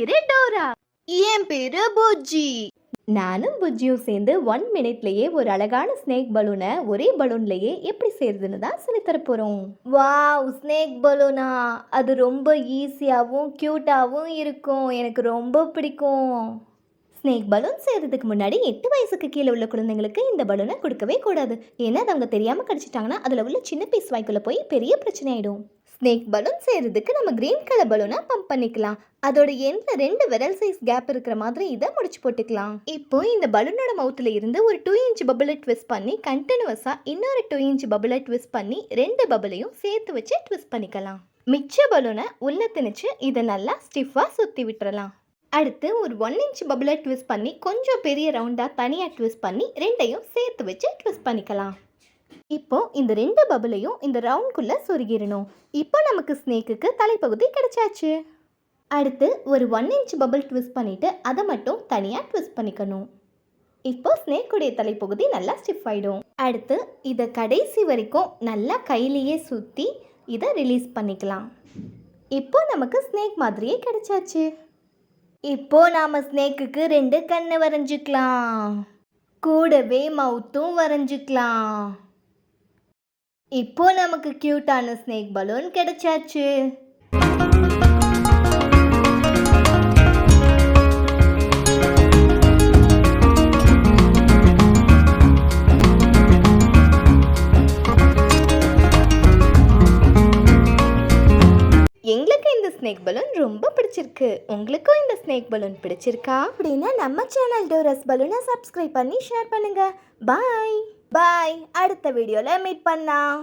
பேரு டோரா. என் பேரு புஜ்ஜி. நானும் புஜ்ஜியும் சேர்ந்து ஒன் மினிட்லயே ஒரு அழகான ஸ்னேக் பலூனை ஒரே பலூன்லயே எப்படி செய்யறதுன்னு தான் சொல்லி போறோம். வாவ் ஸ்னேக் பலூனா அது ரொம்ப ஈஸியாகவும் க்யூட்டாகவும் இருக்கும். எனக்கு ரொம்ப பிடிக்கும். ஸ்னேக் பலூன் செய்கிறதுக்கு முன்னாடி எட்டு வயசுக்கு கீழே உள்ள குழந்தைங்களுக்கு இந்த பலூனை கொடுக்கவே கூடாது. ஏன்னா அது அவங்க தெரியாமல் கடிச்சிட்டாங்கன்னா அதில் உள்ள சின்ன பீஸ் வாய்க்குள்ளே போய் பெரிய பிரச்சனை ஆயிடும். ஸ்னேக் பலூன் செய்கிறதுக்கு நம்ம க்ரீன் கலர் பலூனை பம்ப் பண்ணிக்கலாம். அதோட எண்டில் ரெண்டு விரல் சைஸ் கேப் இருக்கிற மாதிரி இதை முடிச்சு போட்டுக்கலாம். இப்போ இந்த பலூனோட மவுத்தில் இருந்து ஒரு டூ இன்ச் பபுளை ட்விஸ்ட் பண்ணி கண்டினியூஸாக இன்னொரு டூ இன்ச் பபுளை ட்விஸ்ட் பண்ணி ரெண்டு பபுளையும் சேர்த்து வச்சு ட்விஸ்ட் பண்ணிக்கலாம். மிச்ச பலூனை உள்ளே திணிச்சு இதை நல்லா ஸ்டிஃபாக சுற்றி விட்டுறலாம். அடுத்து ஒரு ஒன் இன்ச் பபுளை ட்விஸ்ட் பண்ணி கொஞ்சம் பெரிய ரவுண்டாக தனியாக ட்விஸ்ட் பண்ணி ரெண்டையும் சேர்த்து வச்சு ட்விஸ்ட் பண்ணிக்கலாம். இப்போ இந்த ரெண்டு பபுளையும் இந்த ரவுண்ட்குள்ளே சொருகிடணும். இப்போ நமக்கு ஸ்னேக்குக்கு தலைப்பகுதி கிடைச்சாச்சு. அடுத்து ஒரு ஒன் இன்ச் பபுள் ட்விஸ்ட் பண்ணிவிட்டு அதை மட்டும் தனியாக ட்விஸ்ட் பண்ணிக்கணும். இப்போ ஸ்னேக்குடைய தலைப்பகுதி நல்லா ஸ்டிஃப் ஆகிடும் அடுத்து இதை கடைசி வரைக்கும் நல்லா கையிலேயே சுற்றி இதை ரிலீஸ் பண்ணிக்கலாம். இப்போ நமக்கு ஸ்னேக் மாதிரியே கிடைச்சாச்சு. இப்போ நாம் ஸ்னேக்குக்கு ரெண்டு கண்ணை வரைஞ்சிக்கலாம். கூடவே மவுத்தும் வரைஞ்சிக்கலாம். இப்போ நமக்கு கியூட்டான ஸ்னேக் பலூன் கிடைச்சாச்சு. எங்களுக்கு இந்த ஸ்னேக் பலூன் ரொம்ப பிடிச்சிருக்கு. உங்களுக்கும் இந்த ஸ்னேக் பலூன் பிடிச்சிருக்கா? அப்படின்னா நம்ம சேனல் டோரஸ் பலூனை சப்ஸ்கிரைப் பண்ணி ஷேர் பண்ணுங்க. Bye bye. அடுத்த வீடியோவில் மீட் பண்ணலாம்.